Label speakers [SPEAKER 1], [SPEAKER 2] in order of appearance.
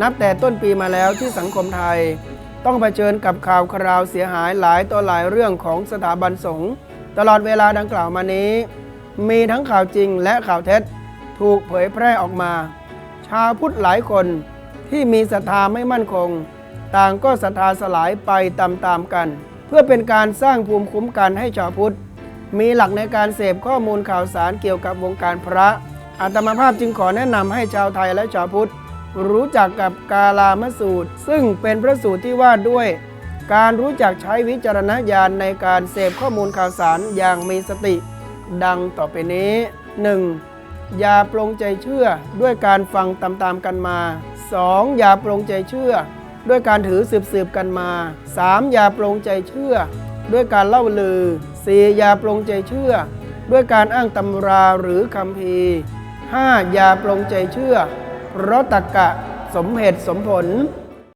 [SPEAKER 1] นับแต่ต้นปีมาแล้วที่สังคมไทย ต้องเผชิญกับข่าวคราวเสียหายหลายต่อหลายเรื่องของสถาบันสงฆ์ตลอดเวลาดังกล่าวมานี้ มีทั้งข่าวจริงและข่าวเท็จถูกเผยแพร่ออกมา ชาวพุทธหลายคนที่มีศรัทธาไม่มั่นคง ต่างก็ศรัทธาสลายไปตามๆกัน เพื่อเป็นการสร้างภูมิคุ้มกันให้ชาวพุทธ มีหลักในการเสพข้อมูลข่าวสารเกี่ยวกับวงการพระอาตมาภาพจึงขอแนะนำให้ชาวไทยและชาวพุทธ รู้จักกับกาลามสูตร ซึ่งเป็นพระสูตรที่ว่าด้วย การรู้จักใช้วิจารณญาณในการเสพข้อมูลข่าวสารอย่างมีสติ ดังต่อไปนี้ 1. อย่าปรงใจเชื่อด้วยการฟังตามๆกันมา 2. อย่าปรงใจเชื่อ ด้วยการถือสืบๆกันมา 3. อย่าปรงใจเชื่อ ด้วยการเล่าลือ 4. อย่าปรงใจเชื่อ ด้วยการอ้างตำราหรือคำพี 5. อย่าปรงใจเชื่อ ราะตกกะสมเหตุสมผล